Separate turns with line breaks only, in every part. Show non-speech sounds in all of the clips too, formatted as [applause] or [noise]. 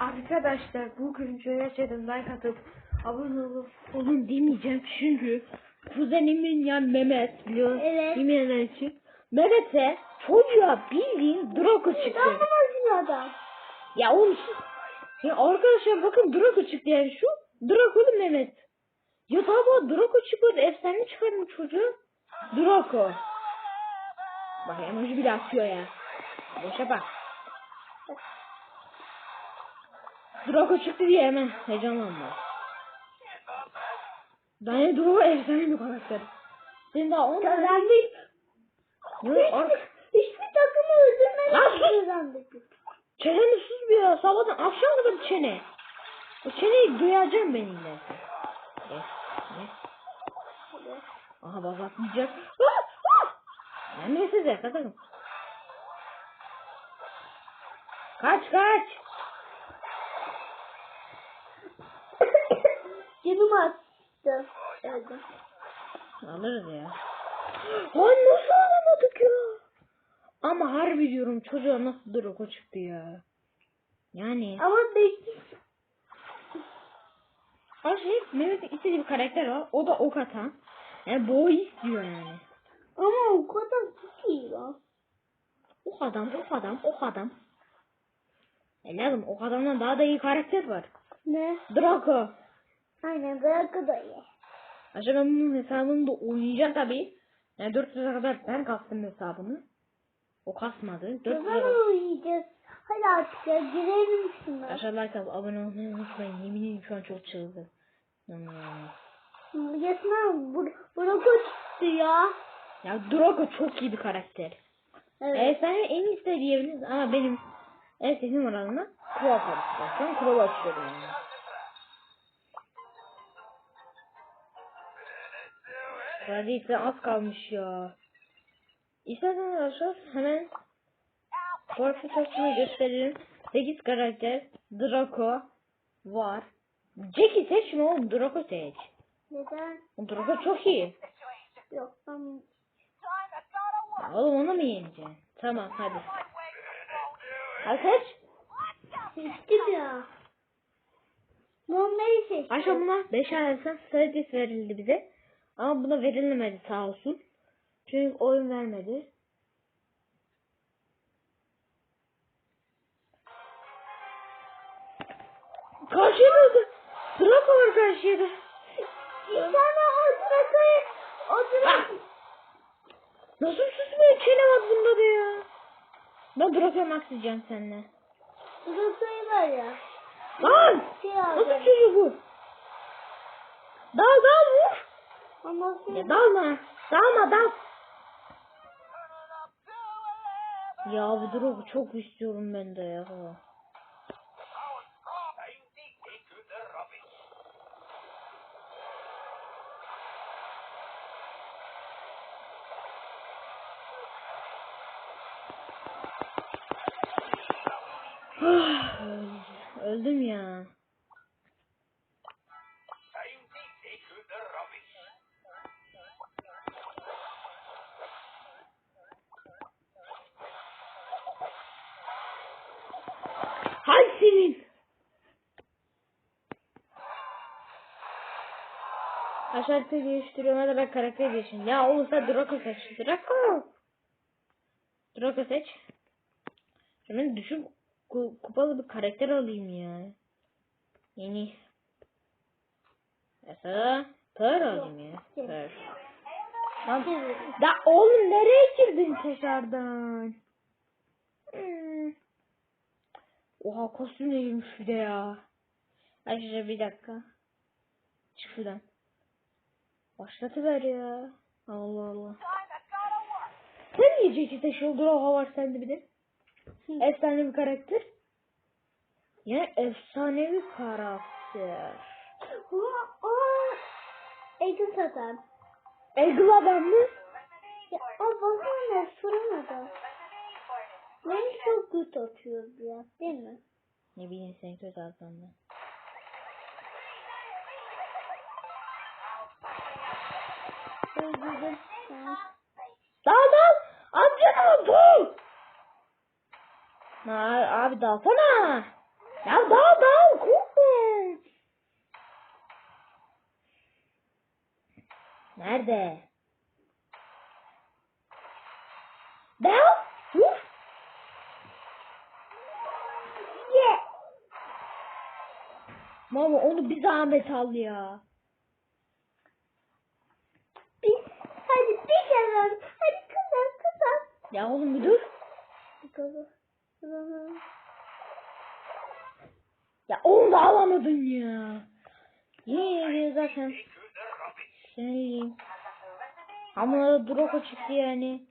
Arkadaşlar bu görüntüye gerçekten like atıp abone olup olun demeyeceğim çünkü kuzenimin ya Mehmet biliyor
Evet.
bilmeyenler için Mehmet'e çocuğa bildiğin Draco çıktı.
Ben bunu adam.
Ya oğlum ya arkadaşlar bakın Draco çıktı yani şu Draco'lu Mehmet. Ya daha bu Draco çıkmadı efsane çıkardım çocuğu. Draco. Bak emoji bile atıyor ya. Boşa bak. Draco çıktı diye hemen heyecanlanma. Bence Draco efsane bir karakter. Senin daha on
Kazandık.
Yok ark.
Hiçbir takımı öldürmeden kazandık.
Çeneni sus bir ya. Sabahtan akşam kadar bir çene. O çeneyi duyacağım ben yine. Ne? Ne? Aha bak atlayacak. Ah! Ah! Ben de kazanım. Kaç kaç.
Canım attı. Öldüm.
Alırız ya. Lan nasıl alamadık ya? Ama harbi diyorum çocuğa nasıl Draco çıktı ya. Yani.
Ama belki
Her şey Mehmet'in istediği bir karakter var. O da ok atan. Yani boy istiyor yani.
ama o kadar çok iyi ya.
Ok adam, ok adam, ok adam. E lazım ok adamdan daha da iyi karakter var.
Ne?
Draco.
Aynen bırakı da iyi.
Aşağı ben bunun hesabını da oynayacağım tabi. Yani 400'e kadar ben kastım hesabını. O kasmadı. 400'e
Ne
kadar.
zaman oynayacağız? Hadi artık ya girelim şuna.
Aşağı like abone olmayı unutmayın. Yemin ederim şu an çok çıldı. Hmm.
Yasmin bur bırakı çıktı ya.
Ya Draco çok iyi bir karakter.
Evet.
Evet. sen en iyisi de diyebiliriz ama benim en sevdiğim Kuro karakter. Şu an Kuro açıyorum yani. İse az kalmış ya. İsterseniz arkadaşlar hemen açmayı gösterelim. 8 karakter Draco var. Jack'i seçme oğlum Draco seç.
Neden?
Draco çok iyi.
Yok ben
oğlum onu mu yeneceksin? Tamam hadi. Hadi seç.
seçtim ya. Bombayı seçtim.
Ayşe buna 5 ayarsan service verildi bize. Ama buna verilmedi sağ olsun. Çünkü oyun vermedi. Karşıya döndü. Draco var karşıya.
Bir tane o o bırakı.
Nasıl susmuyor çene var bunda da ya. Ben Draco'ya max diyeceğim seninle.
Bırakıyı var ya.
Lan!
Şey
Nasıl
aldım.
çocuk bu? Dal dal vur.
Ama sen
Ya dalma. Dalma dal. Ya bu Draco çok istiyorum ben de ya. Öldüm ya. Hay senin. Aşağıda değiştiriyorum hadi ben karakter değiştireyim. Ya oğlum sen Draco seç. Draco. Draco seç. Hemen düşük ku- kupalı bir karakter alayım ya. Yeni. Mesela Pearl alayım ya. Pearl. Lan, da oğlum nereye girdin tekrardan? Hmm. Oha kostüm neymiş bir de ya. Ayrıca bir dakika. Çık şuradan. Başlatıver ya. Allah Allah. Sen niye Jackie Shoulder Oha var sende bir de? Efsane bir karakter. Yani efsanevi karakter.
Egil satan.
Egil adam mı?
Ya o bakana fırın adam. Ben çok kötü atıyorum biraz değil mi?
Ne bileyim sen kötü
attın da.
Dal dal. At canımı bul. Abi dalsana. Dal dal dal. Korkma.
Nerede?
Baba onu bir zahmet al ya.
Bir, hadi bir kazan. Hadi kazan kazan.
Ya oğlum bir dur.
Bir kazan. Kazan.
Ya onu da alamadın ya. Ye zaten. Sinirliyim. Ama da Draco çıktı yani.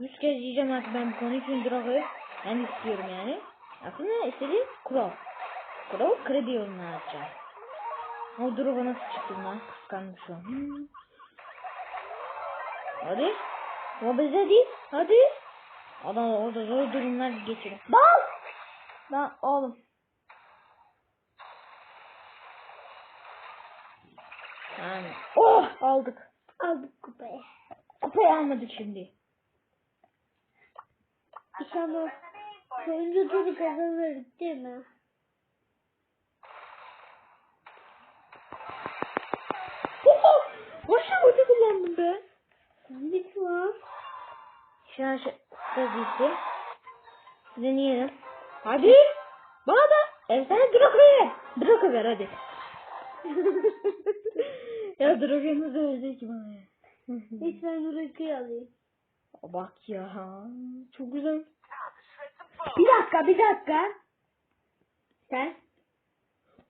Yüz kez yiyeceğim artık ben bu konu için Draco'yu. Ben istiyorum yani. Aslında istediğim Crow. Crow kredi yoluna atacağım. O Draco nasıl çıktı lan? An. Hmm. Hadi. O bize değil. Hadi. Adam orada zor durumlar geçiriyor. Bal! Lan oğlum. Yani, oh aldık.
Aldık kupayı.
Kupayı almadık şimdi.
İnşallah sonuncu turu kazanırız değil mi?
Be.
Lütfen.
Şu gitti. Deneyelim. Hadi. Bana da. Efsane Draco ver. Draco ver hadi. [laughs] ya Draco'nu da öldü ki bana ya.
Lütfen Nurak'ı alayım.
Bak ya. Çok güzel. Bir dakika bir dakika. Sen.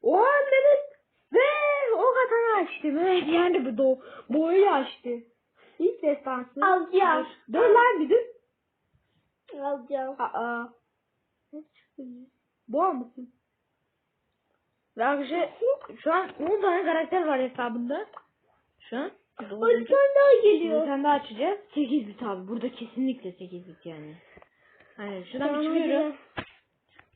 O Mehmet. Ve o katanı açtı. Mehmet yani bu do boyu açtı. Hiç destansı.
Alacağım.
Dur lan bir dur.
Alacağım.
Aa. Boğa mısın? Ve arkadaşlar şu an 10 tane karakter var hesabında. Şu an.
O bir tane daha
Bir
geliyor.
tane daha açacağız. 8 bit abi. Burada kesinlikle 8 bit yani. Hani şuradan
Tamam,
bir çıkıyorum.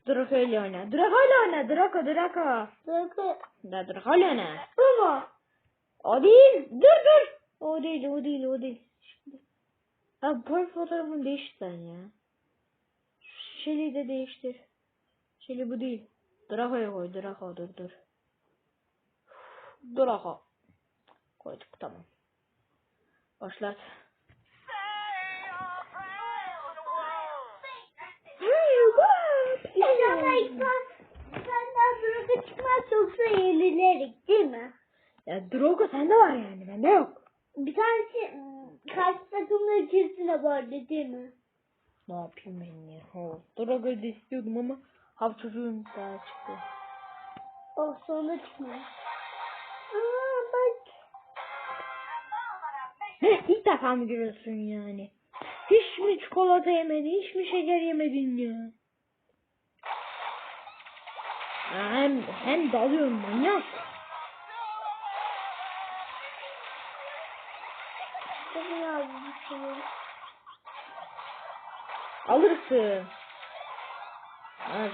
Draco ile oyna. Draco ile oyna. Draco Draco.
Nurak'ı.
Da Draco ile oyna.
Baba.
O değil. Dur dur. O değil o değil o değil. Şimdi. Ha profil fotoğrafını değiştir sen ya. Şeli de değiştir. Şeli bu değil. Draco'ya koy. Draco dur dur. Draco. Koyduk tamam. Başlat.
İlk senden Nurak'ı çıkmaz yoksa yenileriz değil mi?
Ya Drogo sende var yani bende yok.
Bir tanesi ıı, karşı takımda ikisine vardı değil mi?
Ne yapayım ben ya? Oh, Drogo'yu da istiyordum ama çocuğum daha çıktı.
Oh sonra çıkmıyor. Aa bak.
Ne ilk defa mı görüyorsun yani? Hiç mi çikolata yemedin, hiç mi şeker yemedin? Ya Hem, hem dalıyorum manyak.
Bir şey.
Alırsın. Al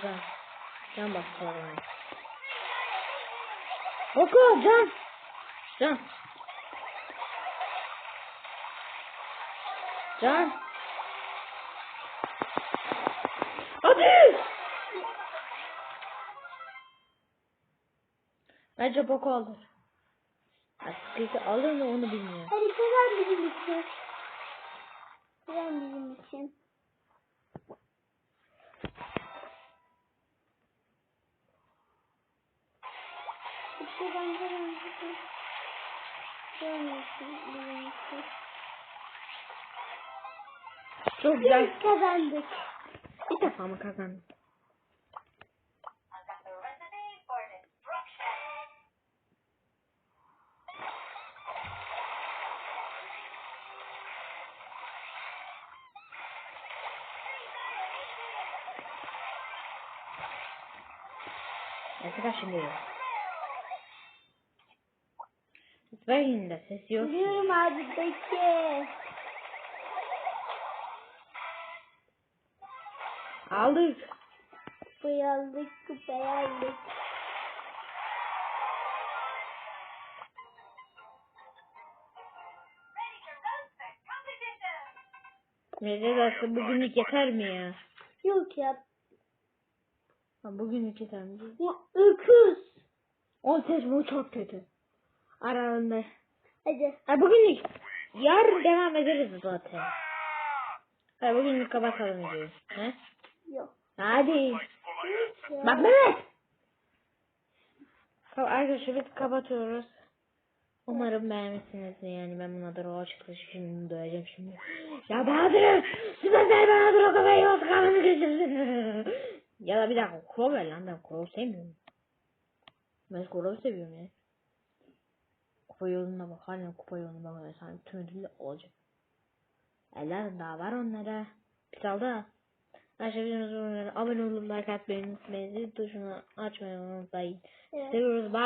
can. Bak sonra. Oku can. Can. Can. Hadi. Bence boku alır. Peki alır mı onu bilmiyorum.
Hadi kazan bizim için. Kazan bizim için. Kazan kazan kazan. Bizim için.
Çok güzel.
Biz kazandık.
Bir defa mı kazandın? Mesela şimdi. Ver yine de ses yok.
Biliyorum bekle.
Aldık.
Kupayı aldık, kupayı aldık.
Neredeyse bugünlük yeter mi ya?
Yok ya.
Ha, bugünlük yeter mi?
Bu öküz.
O ses bu çok kötü. Aralarında.
Hadi.
Ha bugünlük. yarın devam ederiz zaten. Hadi bugün kapatalım videoyu. He?
Yok.
Hadi.
Ya.
Bak Mehmet. Arkadaşlar kapatıyoruz. Umarım beğenmişsiniz yani ben buna roğa çıktı şimdi döveceğim şimdi. Ya Bahadır! Süper bana dur o kafayı yol kanını geçirsin. ya da bir dakika Crow ver lan ben Crow sevmiyorum. Ben Crow seviyorum ya. Kupa yoluna bak hala kupa yoluna bak sanki tüm ödülle olacak. Eller daha var onlara. Bir kaldı. Aşağı videomuzu abone olup like atmayı unutmayın. Zil tuşunu açmayı unutmayın.
Evet.
Seviyoruz. Bye.